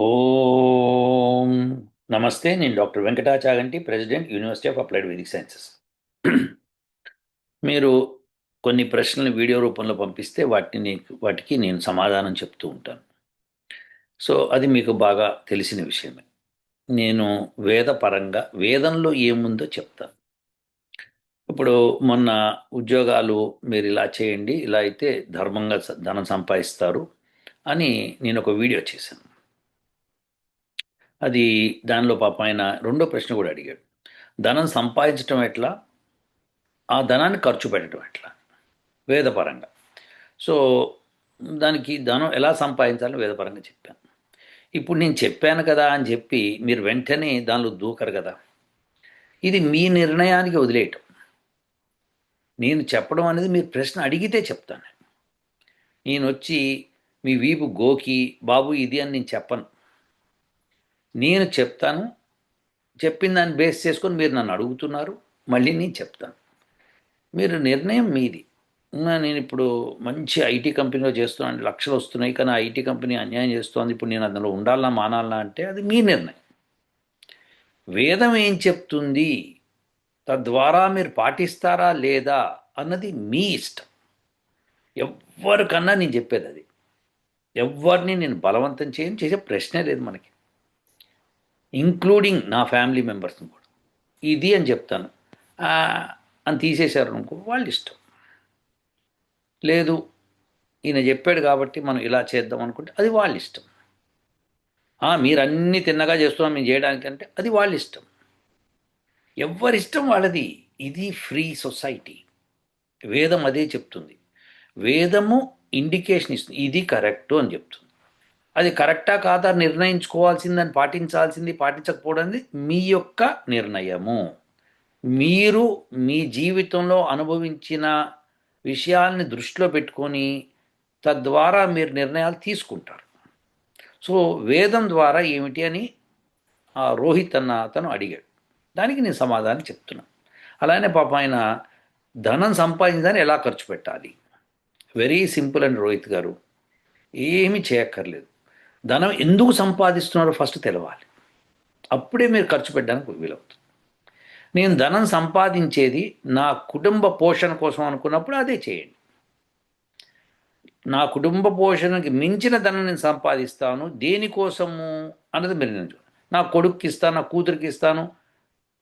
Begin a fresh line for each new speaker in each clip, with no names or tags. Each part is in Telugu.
ఓం నమస్తే నేను doctor Venkata Chaganti president university of applied Vedic sciences. మీరు కొన్ని ప్రశ్నలు వీడియో రూపంలో పంపిస్తే వాటిని వాటికి నేను సమాధానం చెప్తూ ఉంటాను. సో అది మీకు బాగా తెలిసిన విషయమే. నేను వేదపరంగా వేదంలో ఏముందో చెప్తాను. ఇప్పుడు మొన్న ఉద్యోగాలు మీరు ఇలా చేయండి ఇలా అయితే ధర్మంగా ధనం సంపాదిస్తారు అని నేను ఒక వీడియో చేశాను. అది దానిలో పాప ఆయన రెండో ప్రశ్న కూడా అడిగాడు. ధనం సంపాదించడం ఎట్లా? ఆ ధనాన్ని ఖర్చు పెట్టడం ఎట్లా? వేదపరంగా. సో దానికి ధనం ఎలా సంపాదించాలని వేదపరంగా చెప్పాను. ఇప్పుడు నేను చెప్పాను కదా అని చెప్పి మీరు వెంటనే దానిలో దూకరు కదా. ఇది మీ నిర్ణయానికి వదిలేయటం. నేను చెప్పడం అనేది మీరు ప్రశ్న అడిగితే చెప్తాను. నేను వచ్చి మీ వీపు గోకి బాబు ఇది అని నేను చెప్పను. నేను చెప్తాను. చెప్పిన దాన్ని బేస్ చేసుకొని మీరు నన్ను అడుగుతున్నారు. మళ్ళీ నేను చెప్తాను. మీరు నిర్ణయం మీది. నేను ఇప్పుడు మంచి ఐటీ కంపెనీలో చేస్తున్నాను లక్షలు వస్తున్నాయి. కానీ ఐటీ కంపెనీ అన్యాయం చేస్తోంది. ఇప్పుడు నేను అందులో ఉండాలన్నా మానాలా అంటే అది మీ నిర్ణయం. వేదం ఏం చెప్తుంది? తద్వారా మీరు పాటిస్తారా లేదా అన్నది మీ ఇష్టం. ఎవరికన్నా నేను చెప్పేది అది. ఎవరిని నేను బలవంతం చేయను చేసే ప్రశ్నే లేదు మనకి. ఇంక్లూడింగ్ నా ఫ్యామిలీ మెంబర్స్ని కూడా. ఇది అని చెప్తాను. అని తీసేశారు అనుకో వాళ్ళ ఇష్టం. లేదు ఈయన చెప్పాడు కాబట్టి మనం ఇలా చేద్దాం అనుకుంటే అది వాళ్ళ ఇష్టం. మీరు అన్నీ తిన్నగా చేస్తున్నాం మేము చేయడానికంటే అది వాళ్ళ ఇష్టం. ఎవరిష్టం వాళ్ళది. ఇది ఫ్రీ సొసైటీ. వేదం అదే చెప్తుంది. వేదము ఇండికేషన్ ఇస్తుంది ఇది కరెక్టు అని చెప్తుంది. అది కరెక్టా కాదా నిర్ణయించుకోవాల్సిందని పాటించాల్సింది పాటించకపోవడం అనేది మీ యొక్క నిర్ణయము. మీరు మీ జీవితంలో అనుభవించిన విషయాల్ని దృష్టిలో పెట్టుకొని తద్వారా మీరు నిర్ణయాలు తీసుకుంటారు. సో వేదం ద్వారా ఏమిటి అని ఆ రోహిత్ అన్న అతను అడిగాడు. దానికి నేను సమాధానం చెప్తున్నాను అలానే పాప ఆయన ధనం సంపాదించడానికి ఎలా ఖర్చు పెట్టాలి? వెరీ సింపుల్ అండ్ రోహిత్ గారు. ఏమీ చేయక్కర్లేదు. ధనం ఎందుకు సంపాదిస్తున్నారో ఫస్ట్ తెలవాలి. అప్పుడే మీరు ఖర్చు పెట్టడానికి వీలవుతుంది. నేను ధనం సంపాదించేది నా కుటుంబ పోషణ కోసం అనుకున్నప్పుడు అదే చేయండి. నా కుటుంబ పోషణకి మించిన ధనం నేను సంపాదిస్తాను దేనికోసము అన్నది మీరు నిర్ణయించుకోండి నా కొడుక్కి ఇస్తాను నా కూతురికి ఇస్తాను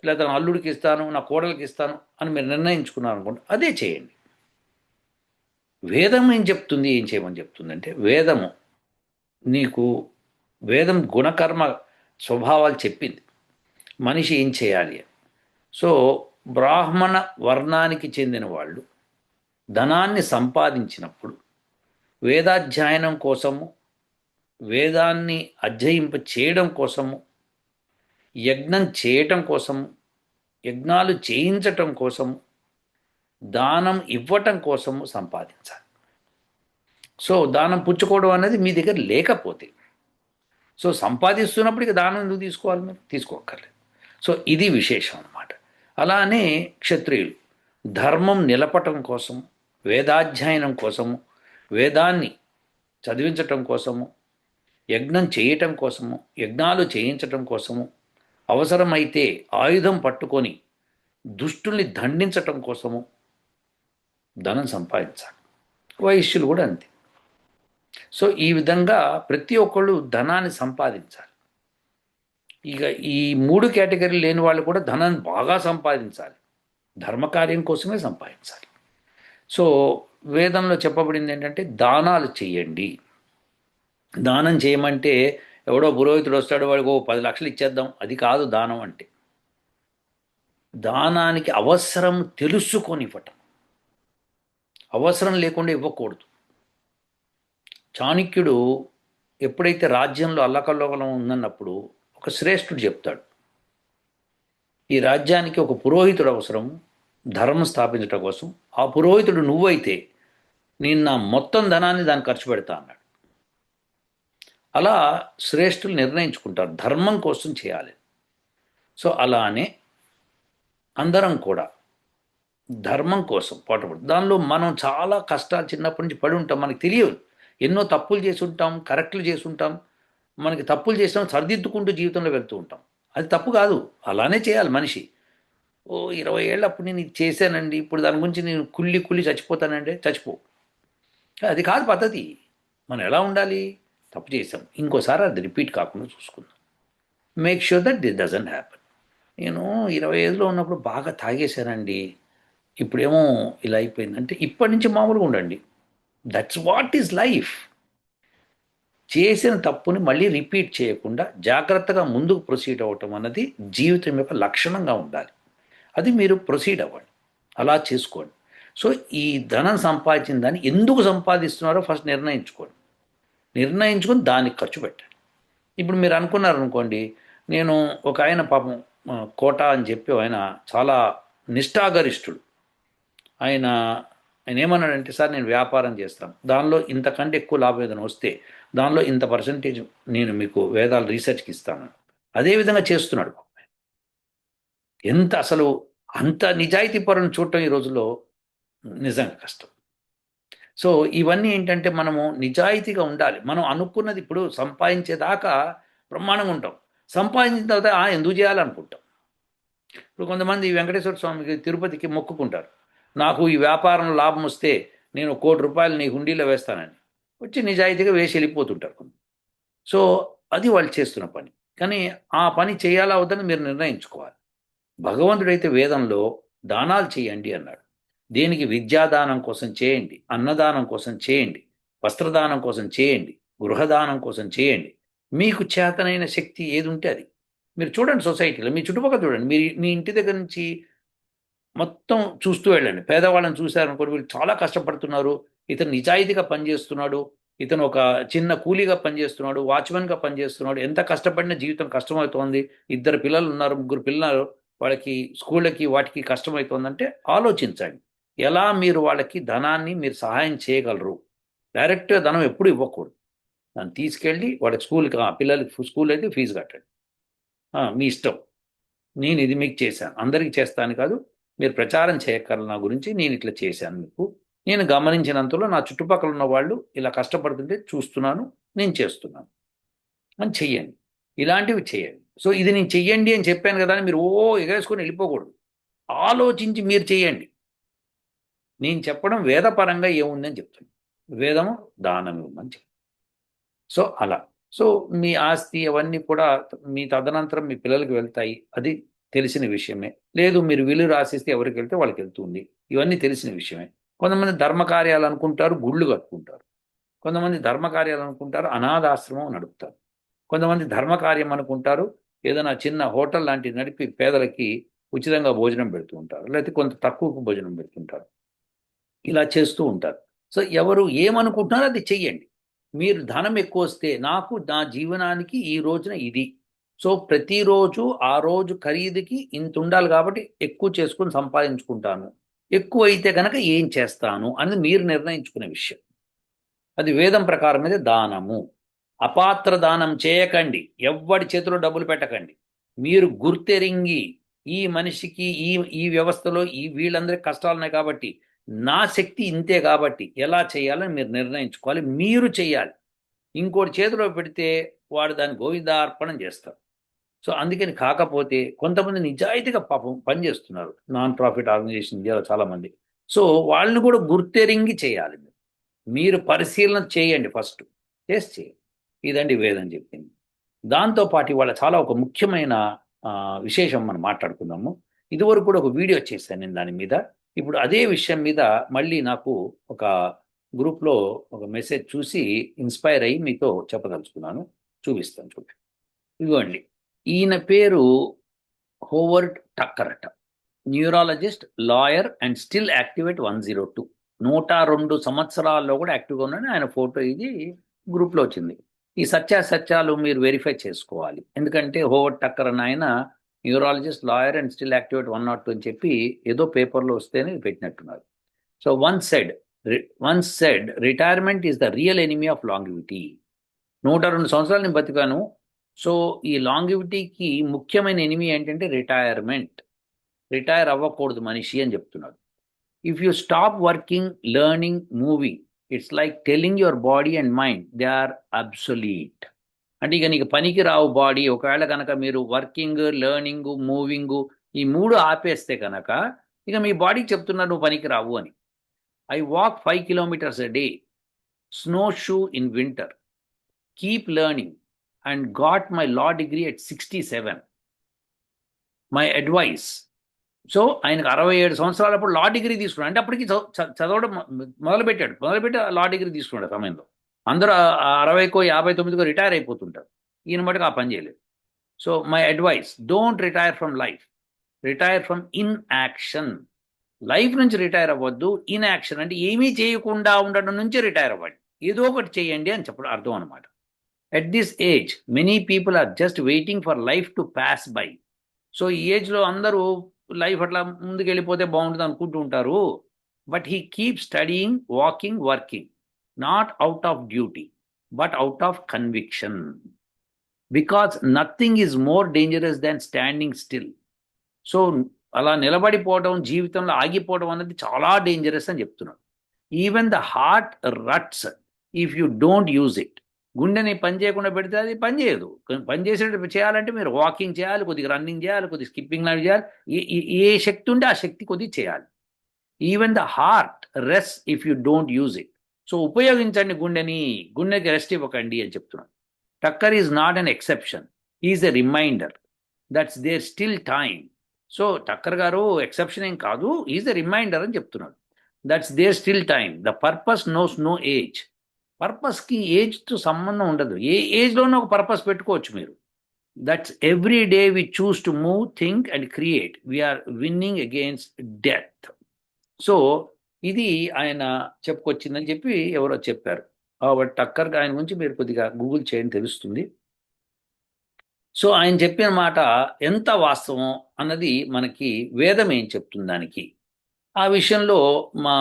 లేదా నా అల్లుడికి ఇస్తాను నా కోడలికి ఇస్తాను అని మీరు నిర్ణయించుకున్నారు అనుకోండి అదే చేయండి. వేదం ఏం చెప్తుంది ఏం చేయమని చెప్తుంది అంటే వేదము నీకు వేదం గుణకర్మ స్వభావాలు చెప్పింది. మనిషి ఏం చేయాలి? సో బ్రాహ్మణ వర్ణానికి చెందిన వాళ్ళు ధనాన్ని సంపాదించినప్పుడు వేదాధ్యయనం కోసము వేదాన్ని అధ్యయింప చేయడం కోసము యజ్ఞం చేయటం కోసము యజ్ఞాలు చేయించటం కోసము దానం ఇవ్వటం కోసము సంపాదించాలి. సో దానం పుచ్చుకోవడం అనేది మీ దగ్గర లేకపోతే సో సంపాదిస్తున్నప్పుడు ఇక దానం ఎందుకు తీసుకోవాలి మీరు? తీసుకోక్కర్లేదు. సో ఇది విశేషం అన్నమాట. అలానే క్షత్రియులు ధర్మం నిలపటం కోసం వేదాధ్యయనం కోసము వేదాన్ని చదివించటం కోసము యజ్ఞం చేయటం కోసము యజ్ఞాలు చేయించటం కోసము అవసరమైతే ఆయుధం పట్టుకొని దుష్టుల్ని దండించటం కోసము ధనం సంపాదించాలి. వైశ్యులు కూడా అంతే. సో ఈ విధంగా ప్రతి ఒక్కళ్ళు ధనాన్ని సంపాదించాలి. ఇక ఈ మూడు కేటగిరీ లేని వాళ్ళు కూడా ధనాన్ని బాగా సంపాదించాలి. ధర్మకార్యం కోసమే సంపాదించాలి. సో వేదంలో చెప్పబడింది ఏంటంటే దానాలు చేయండి. దానం చేయమంటే ఎవడో పురోహితుడు వస్తాడు వాడికి ఓ పది లక్షలు ఇచ్చేద్దాం అది కాదు దానం అంటే. దానానికి అవసరం తెలుసుకొని ఇవ్వటం అవసరం లేకుండా ఇవ్వకూడదు. చాణక్యుడు ఎప్పుడైతే రాజ్యంలో అల్లకల్లోకలం ఉందన్నప్పుడు ఒక శ్రేష్ఠుడు చెప్తాడు. ఈ రాజ్యానికి ఒక పురోహితుడు అవసరం ధర్మం స్థాపించడం కోసం. ఆ పురోహితుడు నువ్వైతే నేను నా మొత్తం ధనాన్ని దాన్ని ఖర్చు పెడతా అన్నాడు. అలా శ్రేష్ఠులు నిర్ణయించుకుంటారు ధర్మం కోసం చేయాలి. సో అలానే అందరం కూడా ధర్మం కోసం పాటుపడు. దానిలో మనం చాలా కష్టాలు చిన్నప్పటి నుంచి పడి ఉంటాం మనకు తెలియదు. ఎన్నో తప్పులు చేసి ఉంటాం కరెక్ట్లు చేసి ఉంటాం. మనకి తప్పులు చేసినా సరిదిద్దుకుంటూ జీవితంలో వెళ్తూ ఉంటాం. అది తప్పు కాదు. అలానే చేయాలి మనిషి. ఓ ఇరవై ఏళ్ళు అప్పుడు నేను ఇది చేశానండి. ఇప్పుడు దాని గురించి నేను కుళ్ళి కుళ్ళి చచ్చిపోతానంటే చచ్చిపో. అది కాదు పద్ధతి. మనం ఎలా ఉండాలి? తప్పు చేసాం ఇంకోసారి అది రిపీట్ కాకుండా చూసుకుందాం. Make sure that this doesn't happen నేను ఇరవై ఐదులో ఉన్నప్పుడు బాగా తాగేశానండి. ఇప్పుడేమో ఇలా అయిపోయిందంటే ఇప్పటి నుంచి మామూలుగా ఉండండి. దట్స్ వాట్ ఈజ్ లైఫ్ చేసిన తప్పుని మళ్ళీ రిపీట్ చేయకుండా జాగ్రత్తగా ముందుకు ప్రొసీడ్ అవ్వటం అన్నది జీవితం యొక్క లక్షణంగా ఉండాలి. అది మీరు ప్రొసీడ్ అవ్వండి. అలా చేసుకోండి. సో ఈ ధనం సంపాదించిన దాన్ని ఎందుకు సంపాదిస్తున్నారో ఫస్ట్ నిర్ణయించుకోండి. నిర్ణయించుకొని దానికి ఖర్చు పెట్టండి. ఇప్పుడు మీరు అనుకున్నారు అనుకోండి నేను ఒక ఆయన పాపం కోట అని చెప్పి ఆయన చాలా నిష్ఠాగరిష్ఠుడు. ఆయన ఆయన ఏమన్నాడంటే సార్ నేను వ్యాపారం చేస్తాను. దానిలో ఇంతకంటే ఎక్కువ లాభం ఏదైనా వస్తే దానిలో ఇంత పర్సంటేజ్ నేను మీకు వేదాలు రీసెర్చ్కి ఇస్తాను. అదేవిధంగా చేస్తున్నాడు ఎంత అసలు అంత నిజాయితీ పరులను చూడటం ఈ రోజుల్లో నిజంగా కష్టం. సో ఇవన్నీ ఏంటంటే మనము నిజాయితీగా ఉండాలి. మనం అనుకున్నది ఇప్పుడు సంపాదించేదాకా బ్రహ్మాండంగా ఉంటాం. సంపాదించిన తర్వాత "ఆ, ఎందుకు చేయాలనుకుంటాం? ఇప్పుడు కొంతమంది వెంకటేశ్వర స్వామికి తిరుపతికి మొక్కుకుంటారు. నాకు ఈ వ్యాపారం లాభం వస్తే నేను కోటి రూపాయలు నీ హుండీలో వేస్తానని. వచ్చి నిజాయితీగా వేసి వెళ్ళిపోతుంటారు సో అది వాళ్ళు చేస్తున్న పని. కానీ ఆ పని చేయాలా వద్దని మీరు నిర్ణయించుకోవాలి. భగవంతుడైతే వేదంలో దానాలు చేయండి అన్నాడు. దేనికి? విద్యాదానం కోసం చేయండి అన్నదానం కోసం చేయండి వస్త్రదానం కోసం చేయండి గృహదానం కోసం చేయండి. మీకు చేతనైన శక్తి ఏది ఉంటే అది. మీరు చూడండి సొసైటీలో మీ చుట్టుపక్కల చూడండి. మీరు మీ ఇంటి దగ్గర నుంచి మొత్తం చూస్తూ వెళ్ళండి. పేదవాళ్ళని చూశారనుకోండి వీళ్ళు చాలా కష్టపడుతున్నారు. ఇతను నిజాయితీగా పనిచేస్తున్నాడు. ఇతను ఒక చిన్న కూలీగా పనిచేస్తున్నాడు వాచ్మెన్గా పనిచేస్తున్నాడు. ఎంత కష్టపడినా జీవితం కష్టమవుతోంది. ఇద్దరు పిల్లలు ఉన్నారు ముగ్గురు పిల్లలు వాళ్ళకి స్కూళ్ళకి వాటికి కష్టమవుతోందంటే ఆలోచించండి. ఎలా మీరు వాళ్ళకి ధనాన్ని మీరు సహాయం చేయగలరు? డైరెక్ట్గా ధనం ఎప్పుడు ఇవ్వకూడదు. దాన్ని తీసుకెళ్ళి వాళ్ళకి స్కూల్కి పిల్లలకి స్కూల్ అయితే ఫీజు కట్టండి. మీ ఇష్టం. నేను ఇది మీకు చేశాను. అందరికీ చేస్తాను కాదు మీరు ప్రచారం చేయక్కర్ల నా గురించి నేను ఇట్లా చేశాను మీకు. నేను గమనించినంతలో నా చుట్టుపక్కల ఉన్న వాళ్ళు ఇలా కష్టపడుతుంటే చూస్తున్నాను నేను చేస్తున్నాను. అని చెయ్యండి. ఇలాంటివి చేయండి సో ఇది నేను చెయ్యండి అని చెప్పాను కదా అని మీరు ఓ ఎగేసుకొని వెళ్ళిపోకూడదు. ఆలోచించి మీరు చేయండి నేను చెప్పడం వేదపరంగా ఏముందని చెప్తాను. వేదము దానం ఇవ్వమని చెప్తాను. సో అలా. సో మీ ఆస్తి అవన్నీ కూడా మీ తదనంతరం మీ పిల్లలకి వెళ్తాయి. అది తెలిసిన విషయమే. లేదు మీరు విలు రాసిస్తే ఎవరికి వెళ్తే వాళ్ళకి వెళ్తుంది. ఇవన్నీ తెలిసిన విషయమే. కొంతమంది ధర్మకార్యాలు అనుకుంటారు గుళ్ళు కట్టుకుంటారు. కొంతమంది ధర్మకార్యాలు అనుకుంటారు అనాథాశ్రమం నడుపుతారు. కొంతమంది ధర్మకార్యం అనుకుంటారు ఏదైనా చిన్న హోటల్ లాంటివి నడిపి పేదలకి ఉచితంగా భోజనం పెడుతూ ఉంటారు. లేకపోతే కొంత తక్కువకు భోజనం పెడుతుంటారు. ఇలా చేస్తూ ఉంటారు. సో ఎవరు ఏమనుకుంటున్నారో అది చెయ్యండి. మీరు ధనం ఎక్కువ వస్తే నాకు నా జీవనానికి ఈ రోజున ఇది. సో ప్రతిరోజు ఆ రోజు ఖరీదుకి ఇంత ఉండాలి కాబట్టి ఎక్కువ చేసుకుని సంపాదించుకుంటాను. ఎక్కువ అయితే కనుక ఏం చేస్తాను అనేది మీరు నిర్ణయించుకునే విషయం. అది వేదం ప్రకారం అయితే దానము. అపాత్ర దానం చేయకండి. ఎవ్వడి చేతిలో డబ్బులు పెట్టకండి. మీరు గుర్తెరింగి ఈ మనిషికి ఈ ఈ వ్యవస్థలో ఈ వీళ్ళందరికీ కష్టాలు ఉన్నాయి కాబట్టి నా శక్తి ఇంతే కాబట్టి ఎలా చేయాలని మీరు నిర్ణయించుకోవాలి. మీరు చేయాలి. ఇంకోటి చేతిలో పెడితే వాడు దాన్ని గోవిందార్పణం చేస్తారు సో అందుకని కాకపోతే కొంతమంది నిజాయితీగా పాపం పనిచేస్తున్నారు నాన్ ప్రాఫిట్ ఆర్గనైజేషన్ ఇండియాలో చాలామంది సో వాళ్ళని కూడా గుర్తెరింగి చేయాలి మీరు. మీరు పరిశీలన చేయండి ఫస్ట్. చేసి చేయండి. ఇదండి వేదం చెప్పింది. దాంతోపాటు వాళ్ళ చాలా ఒక ముఖ్యమైన విశేషం మనం మాట్లాడుకుందాము. ఇదివరకు కూడా ఒక వీడియో చేశాను నేను దాని మీద. ఇప్పుడు అదే విషయం మీద మళ్ళీ నాకు ఒక గ్రూప్లో ఒక మెసేజ్ చూసి ఇన్స్పైర్ అయ్యి మీతో చెప్పదలుచుకున్నాను. చూపిస్తాను చూడండి. ఇదిగోండి. ఈయన పేరు Howard టక్కరట. Neurologist lawyer and still activate one zero two. నూట రెండు సంవత్సరాల్లో కూడా యాక్టివ్గా ఉన్నాడు ఆయన ఫోటో ఇది గ్రూప్లో వచ్చింది. ఈ సత్యాసత్యాలు మీరు వెరిఫై చేసుకోవాలి. ఎందుకంటే హోవర్డ్ టక్కర్ అని ఆయన neurologist lawyer and still activate one not two అని చెప్పి ఏదో పేపర్లో వస్తేనే పెట్టినట్టున్నారు. So one said one said retirement is the real enemy of longevity. నూట రెండు సంవత్సరాలు నేను బతికాను. సో ఈ లాంగివిటీకి ముఖ్యమైన ఎనిమి ఏంటంటే రిటైర్మెంట్. రిటైర్ అవ్వకూడదు మనిషి అని చెప్తున్నాడు. If you stop working learning moving it's like telling your body and mind they are obsolete అంటే ఇక నీకు పనికి రావు బాడీ ఒకవేళ కనుక మీరు వర్కింగ్ లెర్నింగ్ మూవింగ్ ఈ మూడు ఆపేస్తే కనుక ఇక మీ బాడీకి చెప్తున్నారు నువ్వు పనికి రావు అని. I walk five kilometres a day snow shoe in winter keep learning and got my law degree at sixty seven my advice so ఆయనకు అరవై ఏడు సంవత్సరాలప్పుడు లా డిగ్రీ తీసుకున్నాడు. అంటే అప్పటికి చదవడం మొదలుపెట్టాడు. మొదలుపెట్టి లా డిగ్రీ తీసుకున్నాడు సమయంలో. అందరూ అరవైకో యాభై తొమ్మిదికో రిటైర్ అయిపోతుంటారు. ఈయన మటుకు ఆ పని చేయలేదు. So my advice don't retire from life retire from in action life నుంచి రిటైర్ అవ్వద్దు. ఇన్ యాక్షన్ అంటే ఏమీ చేయకుండా ఉండడం నుంచి రిటైర్ అవ్వండి. ఏదో ఒకటి చేయండి అని చెప్పడం అర్థం అనమాట at this age many people are just waiting for life to pass by so ఈ ఏజ్లో అందరూ లైఫ్ అట్లా ముందుకు వెళ్ళిపోతే బాగుంటుంది అనుకుంటూ ఉంటారు. But he keep studying walking working not out of duty but out of conviction because nothing is more dangerous than standing still so అలా నిలబడిపోవడం జీవితంలో ఆగిపోవడం అనేది చాలా డేంజరస్ అని చెప్తున్నాడు. Even the heart rusts if you don't use it గుండెని పని చేయకుండా పెడితే అది పని చేయదు. పని చేసేటప్పుడు చేయాలంటే మీరు వాకింగ్ చేయాలి కొద్దిగా రన్నింగ్ చేయాలి కొద్దిగా స్కిప్పింగ్ లాంటివి చేయాలి. ఏ- శక్తి ఉంటే ఆ శక్తి కొద్దిగా చేయాలి. Even the heart rusts if you don't use it so ఉపయోగించండి గుండెని. గుండెకి రెస్ట్ ఇవ్వకండి అని చెప్తున్నాడు. Tucker is not an exception is a reminder that's there still time so Tucker గారు ఎక్సెప్షన్ ఏం కాదు. ఈజ్ ఎ రిమైండర్ అని చెప్తున్నాడు. That's there still time the purpose knows no age పర్పస్కి ఏజ్తో సంబంధం ఉండదు. ఏ ఏజ్లోనూ ఒక పర్పస్ పెట్టుకోవచ్చు మీరు. That's every day we choose to move think and create we're winning against death so ఇది ఆయన చెప్పుకొచ్చిందని చెప్పి ఎవరో చెప్పారు. కాబట్టి టక్కర్ ఆయన గురించి మీరు కొద్దిగా గూగుల్ చేయండి తెలుస్తుంది. సో ఆయన చెప్పిన మాట ఎంత వాస్తవం అన్నది మనకి వేదం ఏం చెప్తుంది దానికి? ఆ విషయంలో మా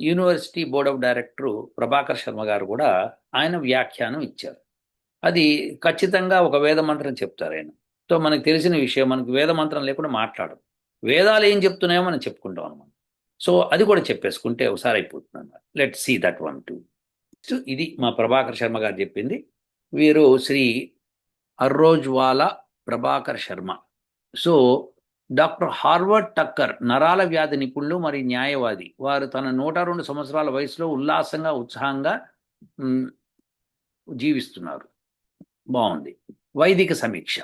university board of director Prabhakar Sharma గారు కూడా ఆయన వ్యాఖ్యానం ఇచ్చారు. అది ఖచ్చితంగా ఒక వేద మంత్రం చెప్తారు ఆయన. సో మనకు తెలిసిన విషయం మనకు వేద మంత్రం లేకుండా మాట్లాడదు వేదాలు ఏం చెప్తున్నాయో మనం చెప్పుకుంటాం అనమాట సో అది కూడా చెప్పేసుకుంటే ఒకసారి అయిపోతుంది అనమాట let see that one two ఇది మా ప్రభాకర్ శర్మ గారు చెప్పింది. వీరు Shri Arrojwala Prabhakar Sharma. So doctor Howard Tucker నరాల వ్యాధి నిపుణులు మరియు న్యాయవాది. వారు తన నూట రెండు సంవత్సరాల వయసులో ఉల్లాసంగా ఉత్సాహంగా జీవిస్తున్నారు. బాగుంది. వైదిక సమీక్ష.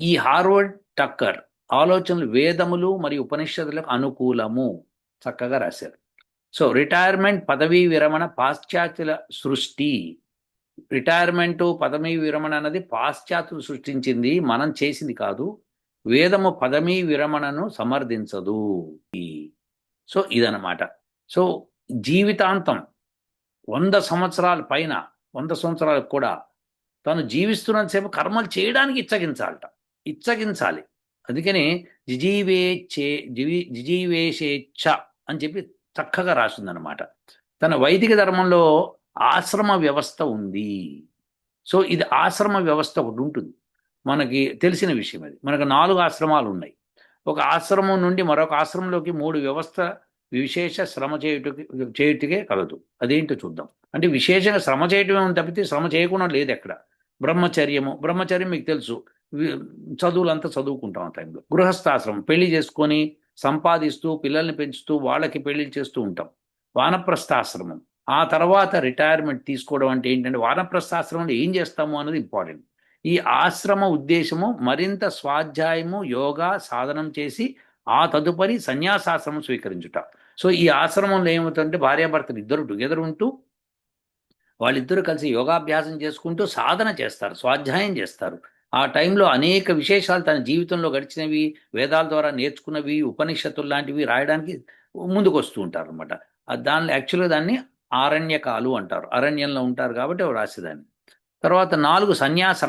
ఈ హార్వర్డ్ టక్కర్ ఆలోచనలు వేదములు మరియు ఉపనిషత్తులకు అనుకూలము. చక్కగా రాశారు. సో రిటైర్మెంట్ పదవీ విరమణ పాశ్చాత్యుల సృష్టి. రిటైర్మెంటు పదవీ విరమణ అన్నది పాశ్చాత్యులు సృష్టించింది మనం చేసింది కాదు. వేదము పదమీ విరమణను సమర్థించదు. సో ఇదనమాట సో జీవితాంతం వంద సంవత్సరాల పైన వంద సంవత్సరాలకు కూడా తను జీవిస్తున్నంతసేపు కర్మలు చేయడానికి ఇచ్చగించాలట. ఇచ్చగించాలి. అందుకని జిజీవేచ్ఛే జివి జిజీవేషేచ్ఛ అని చెప్పి చక్కగా రాసిందనమాట తన వైదిక ధర్మంలో ఆశ్రమ వ్యవస్థ ఉంది. సో ఇది ఆశ్రమ వ్యవస్థ ఒకటి ఉంటుంది. మనకి తెలిసిన విషయం అది. మనకు నాలుగు ఆశ్రమాలు ఉన్నాయి. ఒక ఆశ్రమం నుండి మరొక ఆశ్రమంలోకి మూడు వ్యవస్థ విశేష శ్రమ చేయుటకి చేయుటకే కలదు. అదేంటో చూద్దాం. అంటే విశేషంగా శ్రమ చేయటమే ఉంది తప్పితే శ్రమ చేయకుండా లేదు ఎక్కడ. బ్రహ్మచర్యము బ్రహ్మచర్యం మీకు తెలుసు. చదువులంతా చదువుకుంటాం ఆ టైంలో. గృహస్థాశ్రమం పెళ్ళి చేసుకొని సంపాదిస్తూ పిల్లల్ని పెంచుతూ వాళ్ళకి పెళ్ళి చేస్తూ ఉంటాం. వానప్రస్థాశ్రమం. ఆ తర్వాత రిటైర్మెంట్ తీసుకోవడం అంటే ఏంటంటే వానప్రస్థాశ్రమంలో ఏం చేస్తాము అన్నది ఇంపార్టెంట్. ఈ ఆశ్రమ ఉద్దేశము మరింత స్వాధ్యాయము యోగా సాధనం చేసి ఆ తదుపరి సన్యాసాశ్రమం స్వీకరించుట. సో ఈ ఆశ్రమంలో ఏమవుతుందంటే భార్యాభర్తలు ఇద్దరు టుగెదర్ ఉంటూ వాళ్ళిద్దరూ కలిసి యోగాభ్యాసం చేసుకుంటూ సాధన చేస్తారు స్వాధ్యాయం చేస్తారు. ఆ టైంలో అనేక విశేషాలు తన జీవితంలో గడిచినవి వేదాల ద్వారా నేర్చుకున్నవి ఉపనిషత్తులు లాంటివి రాయడానికి ముందుకు వస్తూ ఉంటారు అనమాట దానిలో యాక్చువల్గా దాన్ని ఆరణ్యకాలు అంటారు. అరణ్యంలో ఉంటారు కాబట్టి రాసేదాన్ని. తర్వాత నాలుగు సన్యాస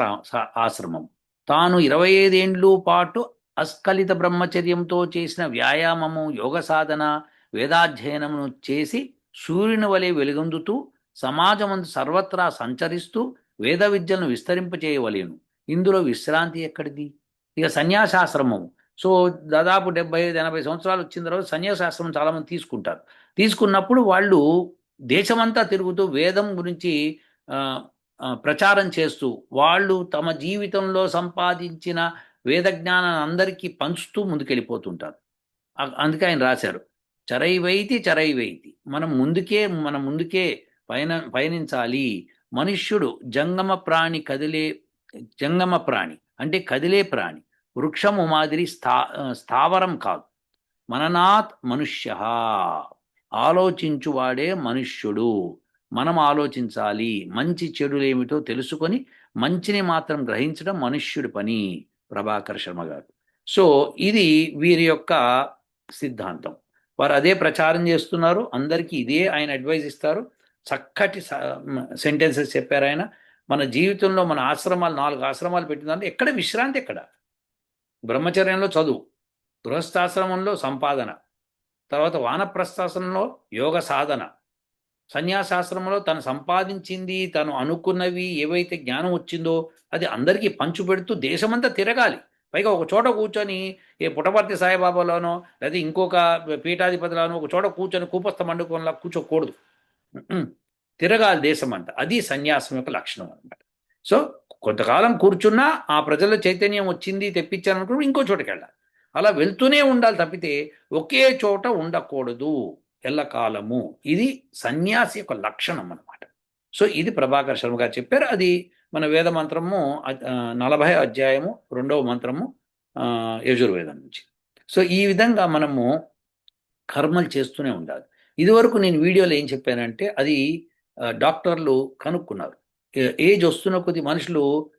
ఆశ్రమం. తాను ఇరవై ఐదేండ్లు పాటు అస్ఖలిత బ్రహ్మచర్యంతో చేసిన వ్యాయామము యోగ సాధన వేదాధ్యయనమును చేసి సూర్యుని వలె వెలుగొందుతూ సమాజమందు సర్వత్రా సంచరిస్తూ వేద విద్యలను విస్తరింపచేయవలేను. ఇందులో విశ్రాంతి ఎక్కడిది? ఇక సన్యాసాశ్రమం సో దాదాపు డెబ్బై ఐదు ఎనభై సంవత్సరాలు వచ్చిన తర్వాత సన్యాసాశ్రమం చాలామంది తీసుకుంటారు. తీసుకున్నప్పుడు వాళ్ళు దేశమంతా తిరుగుతూ వేదం గురించి ప్రచారం చేస్తూ వాళ్ళు తమ జీవితంలో సంపాదించిన వేద జ్ఞానాన్ని అందరికీ పంచుతూ ముందుకెళ్ళిపోతుంటారు. అందుకే ఆయన రాశారు చరైవైతి చరైవైతి మనం ముందుకే మనం ముందుకే పయన పయనించాలి. మనుష్యుడు జంగమ ప్రాణి కదిలే జంగమ ప్రాణి అంటే కదిలే ప్రాణి వృక్షము మాదిరి స్థా స్థావరం కాదు. మననాత్ మనుష్య ఆలోచించువాడే మనుష్యుడు. మనం ఆలోచించాలి. మంచి చెడులేమిటో తెలుసుకొని మంచిని మాత్రం గ్రహించడం మనుష్యుడి పని ప్రభాకర్ శర్మ గారు. సో ఇది వీరి యొక్క సిద్ధాంతం. వారు అదే ప్రచారం చేస్తున్నారు. అందరికీ ఇదే ఆయన అడ్వైజ్ ఇస్తారు. చక్కటి సెంటెన్సెస్ చెప్పారు ఆయన. మన జీవితంలో మన ఆశ్రమాలు నాలుగు ఆశ్రమాలు పెట్టిందంటే ఎక్కడ విశ్రాంతి ఎక్కడ? బ్రహ్మచర్యంలో చదువు గృహస్థాశ్రమంలో సంపాదన తర్వాత వానప్రస్థాశ్రమంలో యోగ సాధన సన్యాసాశ్రమంలో తను సంపాదించింది తను అనుకున్నవి ఏవైతే జ్ఞానం వచ్చిందో అది అందరికీ పంచుపెడుతూ దేశమంతా తిరగాలి. పైగా ఒక చోట కూర్చొని ఏ పుటపర్తి సాయిబాబాలోనో లేదా ఇంకొక పీఠాధిపతిలోనో ఒక చోట కూర్చొని కూపస్థ మండుకోనలా కూర్చోకూడదు. తిరగాలి దేశం అంతా అది సన్యాసం యొక్క లక్షణం అనమాట సో కొంతకాలం కూర్చున్నా ఆ ప్రజల చైతన్యం వచ్చింది తెప్పించాలనుకున్నప్పుడు ఇంకో చోటకి వెళ్ళాలి అలా వెళ్తూనే ఉండాలి తప్పితే ఒకే చోట ఉండకూడదు. ఎల్లకాలము. ఇది సన్యాసి యొక్క లక్షణం అన్నమాట. సో ఇది ప్రభాకర్ శర్మ గారు చెప్పారు. అది మన వేద మంత్రము నలభై అధ్యాయము రెండవ మంత్రము యజుర్వేదం నుంచి. సో ఈ విధంగా మనము కర్మలు చేస్తూనే ఉండాలి. ఇదివరకు నేను వీడియోలో ఏం చెప్పానంటే అది డాక్టర్లు కనుక్కున్నారు. ఏజ్ వస్తున్న కొద్ది మనుషులు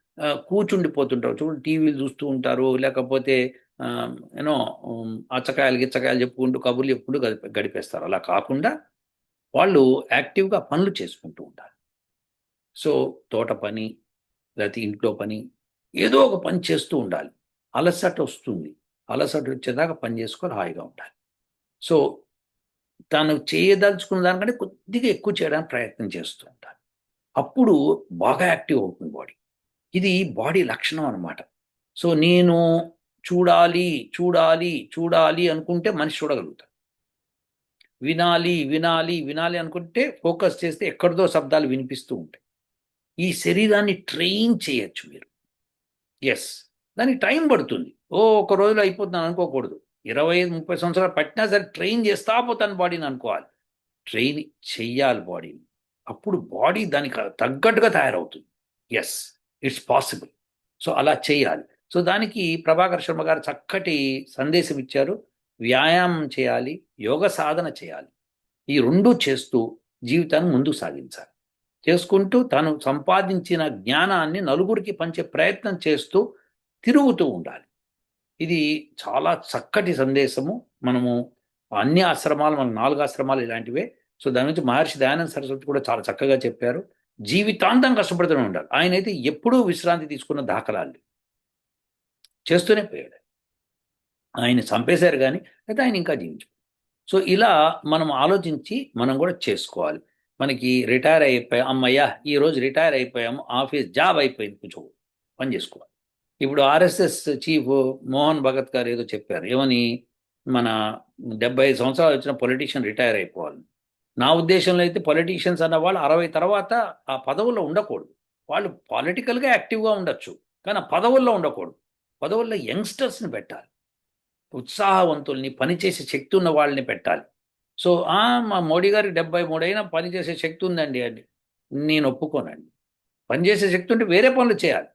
కూర్చుండిపోతుంటారు. చూడండి టీవీలు చూస్తూ ఉంటారు. లేకపోతే యూనో అచ్చకాయలు గిచ్చకాయలు చెప్పుకుంటూ కబుర్లు చెప్పుకుంటూ గడిపే గడిపేస్తారు. అలా కాకుండా వాళ్ళు యాక్టివ్గా పనులు చేసుకుంటూ ఉంటారు సో తోట పని లేకపోతే ఇంట్లో పని ఏదో ఒక పని చేస్తూ ఉండాలి. అలసట వస్తుంది. అలసట వచ్చేదాకా పని చేసుకొని హాయిగా ఉండాలి. సో తను చేయదలుచుకున్న దానికంటే కొద్దిగా ఎక్కువ చేయడానికి ప్రయత్నం చేస్తూ ఉంటాను అప్పుడు బాగా యాక్టివ్ అవుతుంది బాడీ. ఇది బాడీ లక్షణం అన్నమాట. సో నేను చూడాలి చూడాలి చూడాలి అనుకుంటే మనిషి చూడగలుగుతాడు. వినాలి వినాలి వినాలి అనుకుంటే ఫోకస్ చేస్తే ఎక్కడిదో శబ్దాలు వినిపిస్తూ ఉంటాయి. ఈ శరీరాన్ని ట్రైన్ చేయొచ్చు మీరు. ఎస్ దానికి టైం పడుతుంది. ఓ ఒక రోజులో అయిపోతుందని అనుకోకూడదు. ఇరవై ఐదు ముప్పై సంవత్సరాలు పట్టినా సరే ట్రైన్ చేస్తా పోతాను బాడీని అనుకోవాలి. ట్రైన్ చెయ్యాలి బాడీని. అప్పుడు బాడీ దానికి తగ్గట్టుగా తయారవుతుంది. ఎస్ ఇట్స్ పాసిబుల్ సో అలా చేయాలి. సో దానికి ప్రభాకర్ శర్మ గారు చక్కటి సందేశం ఇచ్చారు. వ్యాయామం చేయాలి యోగ సాధన చేయాలి. ఈ రెండు చేస్తూ జీవితాన్ని ముందుకు సాగించాలి. చేసుకుంటూ తను సంపాదించిన జ్ఞానాన్ని నలుగురికి పంచే ప్రయత్నం చేస్తూ తిరుగుతూ ఉండాలి. ఇది చాలా చక్కటి సందేశము. మనము అన్ని ఆశ్రమాలు మన నాలుగు ఆశ్రమాలు ఇలాంటివే. సో దాని నుంచి మహర్షి దయానంద సరస్వతి కూడా చాలా చక్కగా చెప్పారు. జీవితాంతం కష్టపడుతూనే ఉండాలి. ఆయన అయితే ఎప్పుడూ విశ్రాంతి తీసుకున్న దాఖలాలు. చేస్తూనే పోయాడు. ఆయన చంపేశారు కానీ అయితే ఆయన ఇంకా జీవించు సో ఇలా మనం ఆలోచించి మనం కూడా చేసుకోవాలి. మనకి రిటైర్ అయిపోయాం అమ్మయ్యా ఈ రోజు రిటైర్ అయిపోయాము ఆఫీస్ జాబ్ అయిపోయింది కొంచెం పని చేసుకోవాలి. ఇప్పుడు ఆర్ఎస్ఎస్ చీఫ్ మోహన్ భగత్ గారు ఏదో చెప్పారు ఏమని మన డెబ్బై ఐదు సంవత్సరాలు వచ్చిన పొలిటీషియన్ రిటైర్ అయిపోవాలి. నా ఉద్దేశంలో అయితే పొలిటీషియన్స్ అన్న వాళ్ళు అరవై తర్వాత ఆ పదవుల్లో ఉండకూడదు. వాళ్ళు పొలిటికల్గా యాక్టివ్గా ఉండొచ్చు కానీ ఆ పదవుల్లో ఉండకూడదు. పదవుల్లో యంగ్స్టర్స్ని పెట్టాలి. ఉత్సాహవంతుల్ని పనిచేసే శక్తి ఉన్న వాళ్ళని పెట్టాలి. సో మా మోడీ గారికి డెబ్బై మూడైనా పనిచేసే శక్తి ఉందండి అని నేను ఒప్పుకోనండి. పనిచేసే శక్తి ఉంటే వేరే పనులు చేయాలి.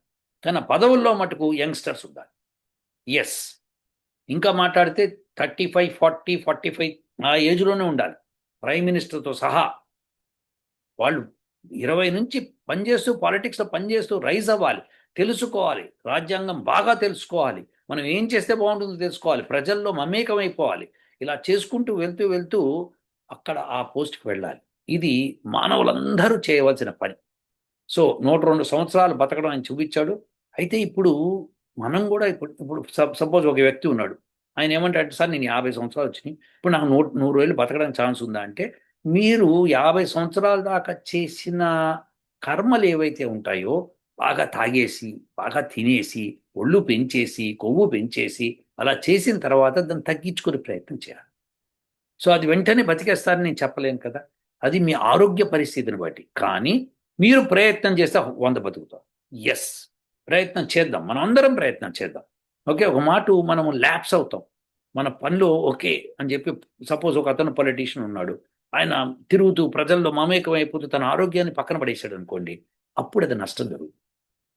కానీ పదవుల్లో మటుకు యంగ్స్టర్స్ ఉండాలి. ఎస్ ఇంకా మాట్లాడితే thirty five forty forty five ఆ ఏజ్లోనే ఉండాలి. ప్రైమ్ మినిస్టర్తో సహా వాళ్ళు ఇరవై నుంచి పనిచేస్తూ పాలిటిక్స్లో పనిచేస్తూ రైజ్ అవ్వాలి. తెలుసుకోవాలి. రాజ్యాంగం బాగా తెలుసుకోవాలి. మనం ఏం చేస్తే బాగుంటుందో తెలుసుకోవాలి. ప్రజల్లో మమేకమైపోవాలి. ఇలా చేసుకుంటూ వెళ్తూ వెళ్తూ అక్కడ ఆ పోస్ట్కి వెళ్ళాలి. ఇది మానవులందరూ చేయవలసిన పని. సో నూట రెండు సంవత్సరాలు బతకడం ఆయన చూపించాడు. అయితే ఇప్పుడు మనం కూడా ఇప్పుడు ఇప్పుడు సపోజ్ ఒక వ్యక్తి ఉన్నాడు. ఆయన ఏమంటాడు సార్ నేను యాభై సంవత్సరాలు వచ్చినాయి. ఇప్పుడు నాకు నూట నూరు వేలు బతకడానికి ఛాన్స్ ఉందా? అంటే మీరు యాభై సంవత్సరాల దాకా చేసిన కర్మలు ఏవైతే ఉంటాయో బాగా తాగేసి బాగా తినేసి ఒళ్ళు పెంచేసి కొవ్వు పెంచేసి అలా చేసిన తర్వాత దాన్ని తగ్గించుకునే ప్రయత్నం చేయాలి. సో అది వెంటనే బతికేస్తారని నేను చెప్పలేను కదా. అది మీ ఆరోగ్య పరిస్థితిని బట్టి. కానీ మీరు ప్రయత్నం చేస్తే వంద బతుకుతాం. ఎస్ ప్రయత్నం చేద్దాం. మనం అందరం ప్రయత్నం చేద్దాం. ఓకే? ఒక మాట మనము ల్యాప్స్ అవుతాం. మన పనులు ఓకే అని చెప్పి సపోజ్ ఒక అతను పొలిటీషియన్ ఉన్నాడు. ఆయన తిరుగుతూ ప్రజల్లో మమేకం అయిపోతూ తన ఆరోగ్యాన్ని పక్కన పడేశాడు అనుకోండి అప్పుడు అది నష్టం జరుగుతుంది.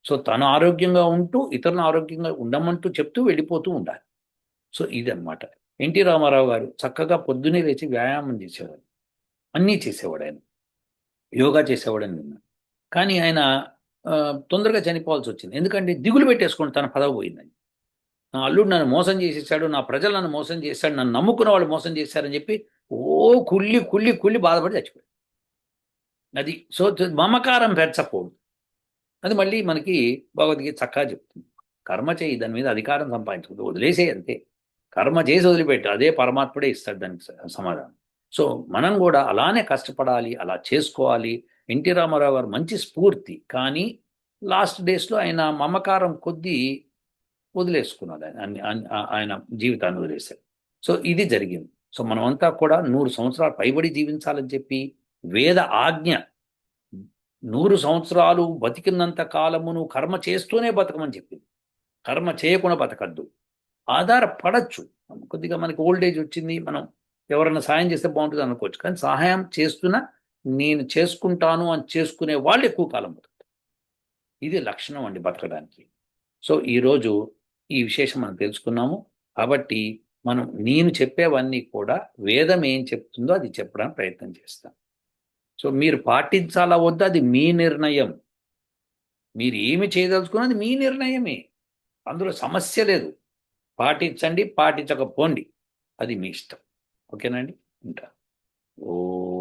సో తను ఆరోగ్యంగా ఉంటూ ఇతరులను ఆరోగ్యంగా ఉండమంటూ చెప్తూ వెళ్ళిపోతూ ఉండాలి. సో ఇదనమాట ఎన్టీ రామారావు గారు చక్కగా పొద్దునే లేచి వ్యాయామం చేసేవాడు. అన్నీ చేసేవాడు ఆయన. యోగా చేసేవాడని విన్నాను. కానీ ఆయన తొందరగా చనిపోవాల్సి వచ్చింది ఎందుకంటే దిగులు పెట్టేసుకుని తన పదవి పోయిందని. నా అల్లుడు నన్ను మోసం చేసేసాడు నా ప్రజలు నన్ను మోసం చేశాడు నన్ను నమ్ముకున్న వాళ్ళు మోసం చేశారని చెప్పి ఓ కుళ్ళి కుళ్ళి కుళ్ళి బాధపడి చచ్చిపోయాడు. అది సో మమకారం పెంచకూడదు. అది మళ్ళీ మనకి భగవద్గీత చక్కగా చెప్తుంది. కర్మ చేయి దాని మీద అధికారం సంపాదించుకుంటూ వదిలేసే అంతే. కర్మ చేసి వదిలిపెట్టు అదే పరమాత్ముడే ఇస్తాడు దానికి సమాధానం. సో మనం కూడా అలానే కష్టపడాలి అలా చేసుకోవాలి. ఎన్టీ రామారావు గారు మంచి స్ఫూర్తి కానీ లాస్ట్ డేస్లో ఆయన మమకారం కొద్దీ వదిలేసుకున్నాడు ఆయన ఆయన జీవితాన్ని వదిలేశారు. సో ఇది జరిగింది. సో మనమంతా కూడా నూరు సంవత్సరాలు పైబడి జీవించాలని చెప్పి వేద ఆజ్ఞ నూరు సంవత్సరాలు బతికినంత కాలమును కర్మ చేస్తూనే బతకమని చెప్పింది. కర్మ చేయకుండా బతకద్దు. ఆధారపడచ్చు. కొద్దిగా మనకి ఓల్డ్ ఏజ్ వచ్చింది మనం ఎవరైనా సాయం చేస్తే బాగుంటుంది అనుకోవచ్చు. కానీ సహాయం చేస్తున్నా నేను చేసుకుంటాను అని చేసుకునే వాళ్ళు ఎక్కువ కాలం బతుకుతారు. ఇది లక్షణం అండి బతకడానికి. సో ఈరోజు ఈ విశేషం మనం తెలుసుకున్నాము. కాబట్టి మనం నేను చెప్పేవన్నీ కూడా వేదం ఏం చెప్తుందో అది చెప్పడానికి ప్రయత్నం చేస్తాం. సో మీరు పాటించాలా వద్దా? అది మీ నిర్ణయం. మీరు ఏమి చేయదలుచుకున్నది మీ నిర్ణయమే. అందులో సమస్య లేదు. పాటించండి పాటించకపోండి. అది మీ ఇష్టం. ఓకేనండి ఉంటా. ఓ